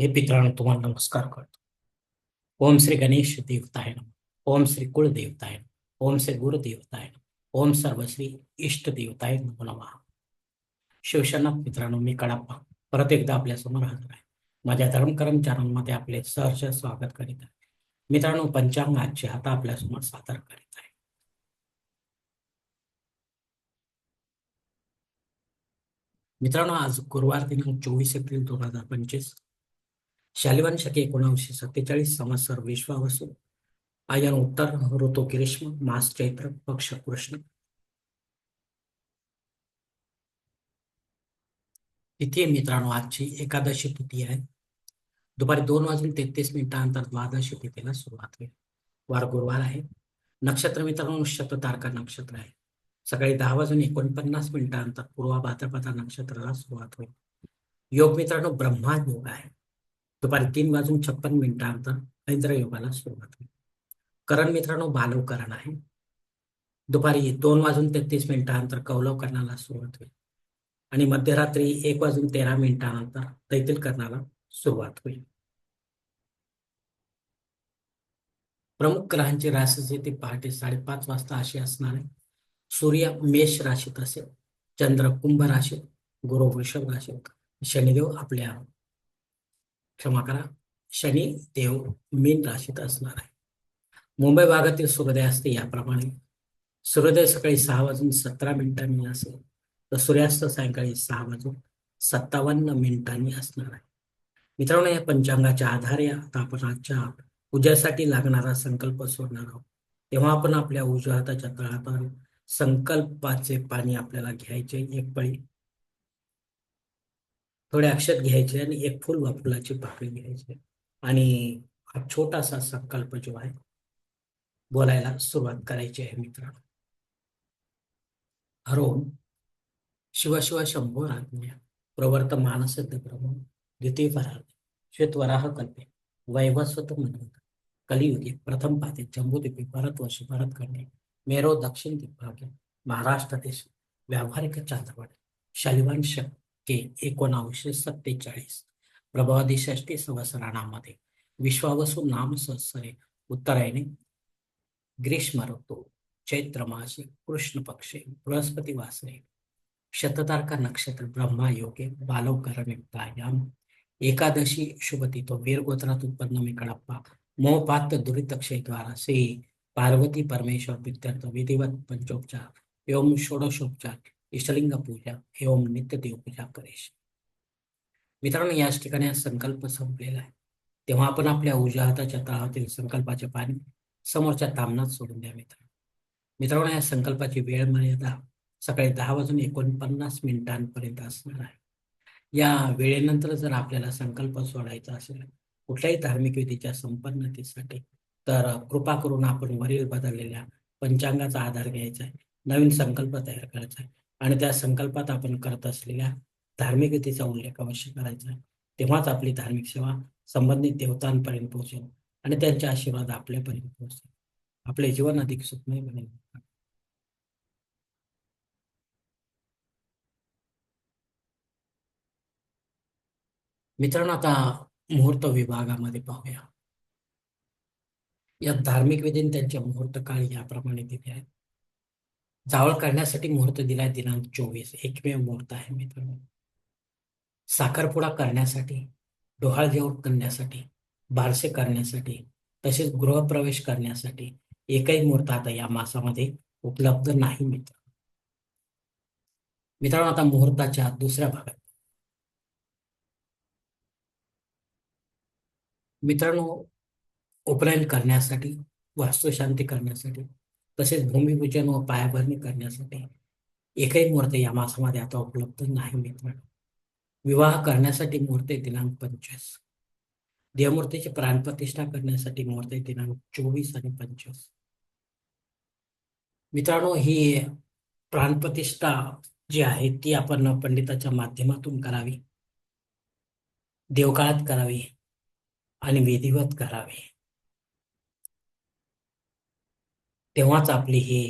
हे पित्रांनो तुम्हाला नमस्कार करतो. ओम श्री गणेश देवताय ओम श्री कुळ देवताय ओम श्री गुरु देवताय ओम सर्वश्री इष्ट देवताय नमो नमः. शिवसेना मित्रांनो मी कडाप्पा. परत एकदा आपल्यासमोर हजर आहे. माझ्या धर्मकरम चॅनलमध्ये आपले सहर्ष स्वागत करीत आहे. मित्रांनो पंचांग आजची आता आपल्यासमोर सादर करीत आहे. मित्रांनो आज गुरुवार दिनांक चोवीस एप्रिल दोन हजार पंचवीस. शालिवान शके एकोणावीसशे सत्तेचाळीस संवत्सर विश्वावसू. आयन उत्तर ऋतू ग्रीष्म मास चैत्र पक्ष कृष्ण. तिथी मित्रांनो आजची एकादशी तिथी आहे. दुपारी दोन वाजून तेहतीस मिनिटांनंतर द्वादशी तिथीला सुरुवात होईल. वार गुरुवार आहे. नक्षत्र मित्रांनो शत तारका नक्षत्र आहे. सकाळी दहा वाजून एकोणपन्नास मिनिटांनंतर पूर्वा भाद्रपदा नक्षत्राला सुरुवात होईल. योग मित्रांनो ब्रह्मा योग आहे. दुपारी तीन वाजून छप्पन मिनिटांनंतर ऐंद्र योगाला सुरुवात होईल. करण मित्रांनो बालव करण आहे. दुपारी दोन वाजून तेहतीस मिनिटांनंतर कौलव करणाला सुरुवात होईल. आणि मध्यरात्री एक वाजून तेरा मिनिटांनंतर तैतील करणाला सुरुवात होईल. प्रमुख ग्रहांची राशी ते पहाटे साडेपाच वाजता अशी असणार आहे. सूर्य मेष राशीत असेल चंद्र कुंभ राशीत गुरु वृषभ राशीत शनिदेव आपल्या क्षमा करा. शनी देव मीन राशीत असणार आहे. मुंबई भागातील सूर्योदय असते याप्रमाणे. सूर्योदय सकाळी सहा वाजून सतरा मिनिटांनी असेल तर सूर्यास्त सायंकाळी सहा वाजून सत्तावन्न मिनिटांनी असणार आहे. मित्रांनो या पंचांगाच्या आधारे आता आपण आजच्या पूजेसाठी लागणारा संकल्प सोडणार आहोत. तेव्हा आपण आपल्या उजव्या हाताच्या तळावर संकल्पाचे पाणी आपल्याला घ्यायचे. एक पळी थोडे अक्षत घ्यायचे आणि एक फुल वा फुलाची पाकळी घ्यायची. आणि हा छोटासा संकल्प जो आहे बोलायला सुरुवात करायची आहे मित्रांनो. हरोम शिव शिव शंभो राज्ञा प्रवर्त मानसिद्ध प्रभू द्वितीय परार्थ श्वेतवराह कल्पे वैवस्वत मनवत कलियुगे प्रथम पाते जम्बूद्वीपी भारतवर्ष करणे मेरो दक्षिण दिग्भागे महाराष्ट्र देश व्यावहारिक चांद्रवाड शालिवान शके एकोणावीसशे सत्तेचाळीस प्रभावादी षष्टी संवत्सराणामध्ये विश्वावसू नाम सहस्रे उत्तरायणे ग्रीष्म ऋतू चैत्र मासे कृष्ण पक्षे बृहस्पती वासरे शततारका नक्षत्र ब्रह्मा योगे बालवकरण एकादशी शुभती तो वीर उत्पन्न मी कडप्पा मोहपात दुरितक्षय द्वारा श्री पार्वती परमेश्वर विद्यार्थ विधिवत पंचोपचार एवं षोडशोपचार इष्टलिंग पूजा एवम नित्य देवपूजा करेश. मित्रांनो याच ठिकाणी हा संकल्प संपलेला आहे. तेव्हा आपण आपल्या उजव्या हाताच्या तळातील संकल्पाचे पाणी समोरच्या तामनात सोडून द्या मित्र मित्रांनो या संकल्पाची वेळ मर्यादा सकाळी दहा वाजून एकोणपन्नास मिनिटांपर्यंत असणार आहे. या वेळेनंतर जर आपल्याला संकल्प सोडायचा असेल कुठल्याही धार्मिक विधीच्या संपन्नतेसाठी तर कृपा करून आपण वरील बदललेल्या पंचांगाचा आधार घ्यायचा आहे. नवीन संकल्प तयार करायचा आहे. आणि त्या संकल्पात आपण करत असलेल्या धार्मिक विधीचा उल्लेख अवश्य करायचा तेव्हाच आपली धार्मिक सेवा संबंधित देवतांपर्यंत पोहोचेल आणि त्यांचे आशीर्वाद आपल्यापर्यंत पोहोचेल. आपले जीवन अधिक सुखमय बनेल. मित्रांनो आता मुहूर्त विभागामध्ये पाहूया. या धार्मिक विधीने त्यांचे मुहूर्त काळ याप्रमाणे दिले आहेत. जावळ करण्यासाठी मुहूर्त दिलाय दिनांक चोवीस. एकमेव मुहूर्त आहे मित्रांनो. साखरपुडा करण्यासाठी डोहाळ जेवण करण्यासाठी बारसे करण्यासाठी तसेच गृहप्रवेश करण्यासाठी एकही मुहूर्त आता या मासामध्ये उपलब्ध नाही मित्र मित्रांनो आता मुहूर्ताच्या दुसऱ्या भागात. मित्रांनो उपनयन करण्यासाठी वास्तुशांती करण्यासाठी तसेच भूमिपूजन व पायाभरणी करण्यासाठी एकही मुहूर्त या मासामध्ये आता उपलब्ध नाही मित्रांनो. विवाह करण्यासाठी मुहूर्त दिनांक पंचवीस. देवमूर्तीची प्राणप्रतिष्ठा करण्यासाठी मुहूर्त दिनांक चोवीस आणि पंचवीस. मित्रांनो ही प्राणप्रतिष्ठा जी आहे ती आपण पंडिताच्या माध्यमातून करावी. देवकाळात करावी आणि विधिवत करावी. तेव्हाच आपली ही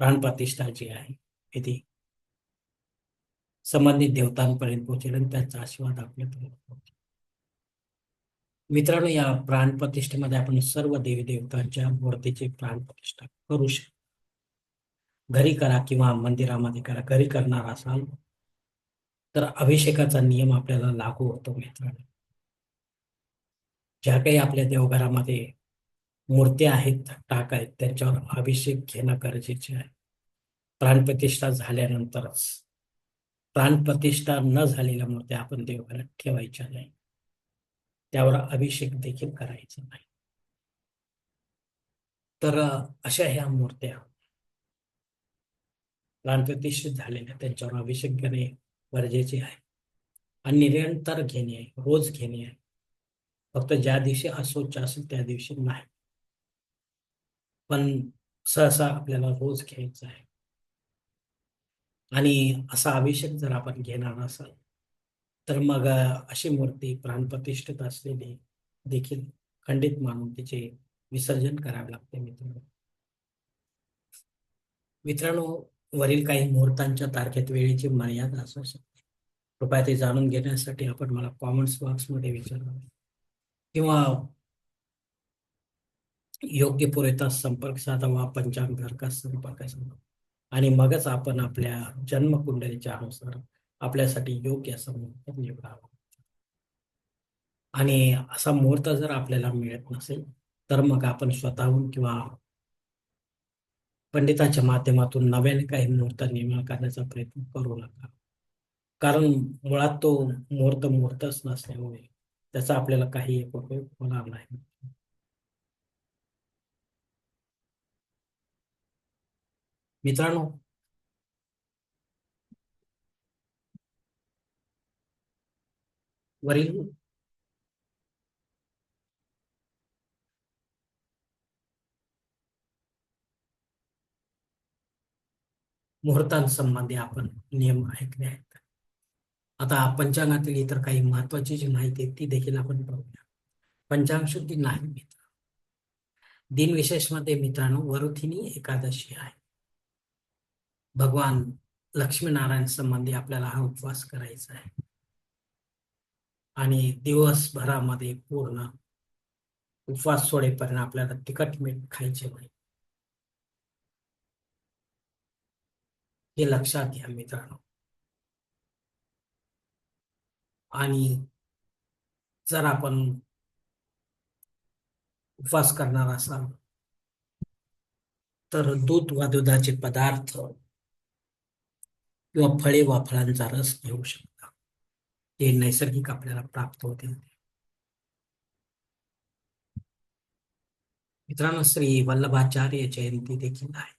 प्राणप्रतिष्ठा जी आहे ती संबंधित देवतांपर्यंत पोहोचेल आणि त्याचा आशीर्वाद आपल्यापर्यंत पोहोचेल. मित्रांनो या प्राण प्रतिष्ठेमध्ये आपण सर्व देवी देवतांच्या मूर्तीची प्राण प्रतिष्ठा करू शकतो. घरी करा किंवा मंदिरामध्ये करा घरी करणार असाल तर अभिषेकाचा नियम आपल्याला लागू होतो मित्रांनो. ज्या काही आपल्या देवघरामध्ये मूर्त्या आहेत टाक आहेत त्यांच्यावर अभिषेक घेणं गरजेचे आहे. प्राणप्रतिष्ठा झाल्यानंतरच प्राणप्रतिष्ठा न झालेल्या मूर्त्या आपण देवघरात ठेवायच्या नाही. त्यावर अभिषेक देखील करायचा नाही. तर अशा ह्या मूर्त्या प्राणप्रतिष्ठित झालेल्या त्यांच्यावर अभिषेक घेणे गरजेचे आहे. आणि निरंतर घेणे रोज घेणे आहे. फक्त ज्या दिवशी अस्वच्छ असेल त्या दिवशी नाही. पण सहसा आपल्याला रोज घ्यायचा आहे. आणि असा अभिषेक जर आपण घेणार असाल तर मग अशी मूर्ती प्राणप्रतिष्ठित असलेली देखील खंडित मानून तिचे विसर्जन करावे लागते मित्रांनो. मित्रांनो वरील काही मुहूर्तांच्या तारखेत वेळेची मर्यादा असू शकते. कृपया ते जाणून घेण्यासाठी आपण मला कॉमेंट्स बॉक्समध्ये विचारावे किंवा योग्य पुरेता संपर्क साधावा पंचांग संपर्क साधावा आणि मगच आपण आपल्या जन्मकुंडलीच्या अनुसार आपल्यासाठी योग्य असं मुहूर्त निवडावं. आणि असा मुहूर्त जर आपल्याला मिळत नसेल तर मग आपण स्वतःहून किंवा पंडिताच्या माध्यमातून नव्याने काही मुहूर्त निर्माण करण्याचा प्रयत्न करू नका. कारण मुळात तो मुहूर्त मुहूर्तच नसल्यामुळे त्याचा आपल्याला काही उपयोग होणार नाही. मित्रांनो. वरील. मुहूर्तांसंबंधी आपण नियम ऐकले आहेत. आता पंचांगातील इतर काही महत्वाची जी माहिती आहे ती देखील आपण पाहूया पंचांग शुद्धी नाही मित्र. दिनविशेषमध्ये मित्रांनो वरुथिनी एकादशी आहे. भगवान लक्ष्मीनारायण संबंधी आपल्याला हा उपवास करायचा आहे. आणि दिवसभरामध्ये पूर्ण उपवास सोडेपर्यंत आपल्याला तिखट मीठ खायचे नाही. हे लक्षात घ्या मित्रांनो. आणि जर आपण उपवास करणार असाल तर दूध वा दुधाचे पदार्थ किंवा फळे वा फळांचा रस घेऊ शकता. ते नैसर्गिक आपल्याला प्राप्त होते. मित्रांनो श्री वल्लभाचार्य जयंती देखील आहे.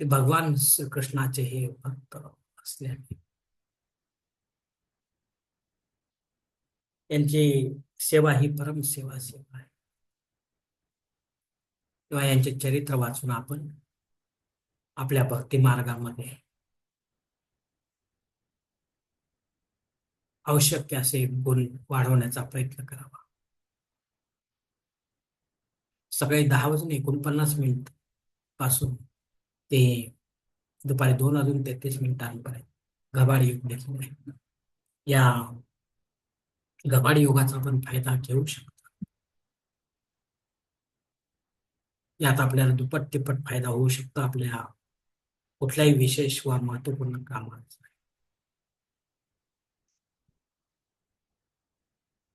ते भगवान श्रीकृष्णाचे हे भक्त असल्याने. यांची सेवा ही परम सेवा सेवा आहे. किंवा यांचे चरित्र वाचून आपण आपल्या भक्ती मार्गामध्ये. आवश्यक असे गुण वाढवण्याचा प्रयत्न करावा. सकाळी दहा वाजून एकोणपन्नास मिनिटपासून ते दुपारी दोन वाजून तेहतीस मिनिटांपर्यंत गबाड युग देखील आहे. या गबाड योगाचा आपण फायदा घेऊ शकतो. यात आपल्याला दुप्पट तिप्पट फायदा होऊ शकतो आपल्या कुठल्याही विशेष वा महत्त्वपूर्ण कामाचा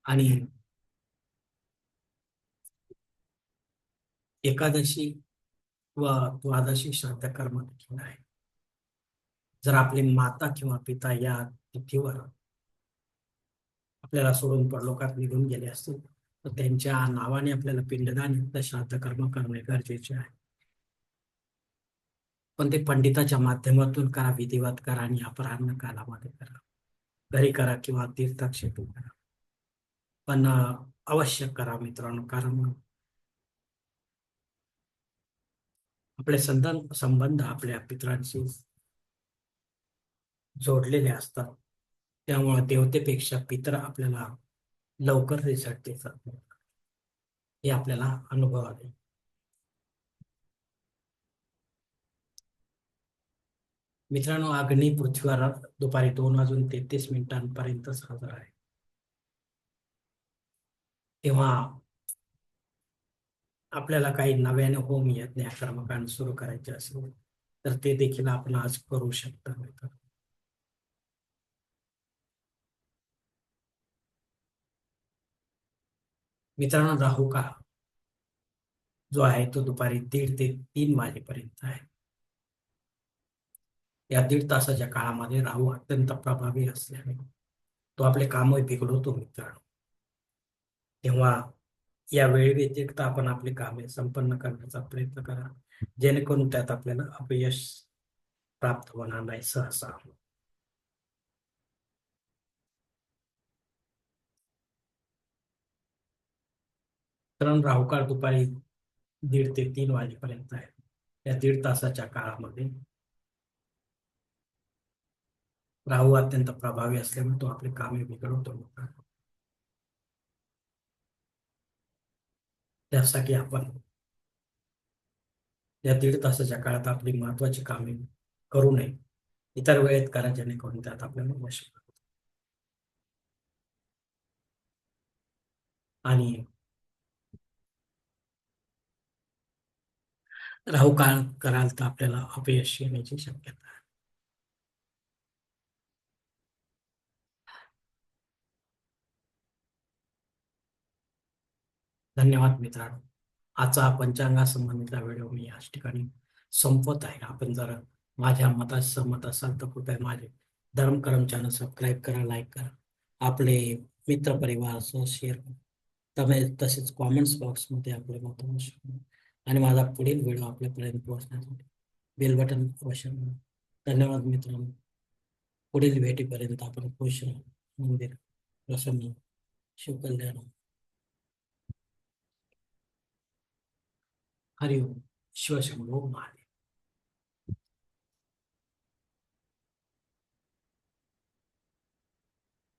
आणि एकादशी व द्वादशी श्राद्ध कर्म देखील आहे. जर आपले माता किंवा पिता या तिथीवर आपल्याला सोडून परलोकात निघून गेले असतील तर त्यांच्या नावाने आपल्याला पिंडदान युक्त श्राद्ध कर्म करणे गरजेचे आहे. पण ते पंडिताच्या माध्यमातून करा विधिवत करा आणि अपराह्न कालामध्ये करा. घरी करा किंवा तीर्थक्षेपी करा. पण अवश्य करा मित्रांनो कारण आपले संबंध संबंध आपल्या पित्रांशी जोडलेले असतात. त्यामुळे देवतेपेक्षा पित्र आपल्याला लवकर रिझल्ट देतात. हे आपल्याला अनुभव मित्रांनो अग्नी पृथ्वीवर दुपारी दोन वाजून तेहतीस मिनिटांपर्यंतच हजर आहे. तेव्हा आपल्याला काही नव्याने होम यज्ञ कर्मकांड सुरू करायचे असेल तर ते देखील आपण आज करू शकता. मित्र मित्रांनो राहू का? जो आहे तो दुपारी दीड ते तीन वाजेपर्यंत आहे. या दीड तासाच्या काळामध्ये राहू अत्यंत प्रभावी असल्याने तो आपले कामही बिघडवतो मित्रांनो. तेव्हा या वेळे व्यतिरिक्त आपण आपली कामे संपन्न करण्याचा प्रयत्न करा. जेणेकरून त्यात आपल्याला अपयश प्राप्त होणार नाही सहसा. कारण राहुकाळ दुपारी दीड ते तीन वाजेपर्यंत आहे. या दीड तासाच्या काळामध्ये राहू अत्यंत प्रभावी असल्यामुळे तो आपले कामे बिघडवतो मित्रांनो. त्यासाठी आपण या दीड तासाच्या काळात आपली महत्वाची कामे करू नये इतर वेळेत करा जेणेकरून त्यात आपल्याला वश आणि राहू काळ कराल तर आपल्याला अपयश येण्याची शक्यता आहे धन्यवाद मित्रांनो. आजचा पंचांगासंबंधीचा व्हिडिओ मी याच ठिकाणी संपवत आहे. आपण जर माझ्या मताशी सहमत असाल तर कृपया माझे धर्मकरम चॅनल सबस्क्राईब करा लाईक करा. आपले मित्र परिवार परिवारासह शेअर करा. तमे तसेच कॉमेंट्स बॉक्समध्ये आपले मत आणि माझा पुढील व्हिडिओ आपल्यापर्यंत पोहोचण्यासाठी बेल बटन अवश्य धन्यवाद मित्रांनो. पुढील भेटीपर्यंत आपण खुश राहा. मंदिर प्रसन्न शिवकल्याण ဟရိယရှောရှောလောမာ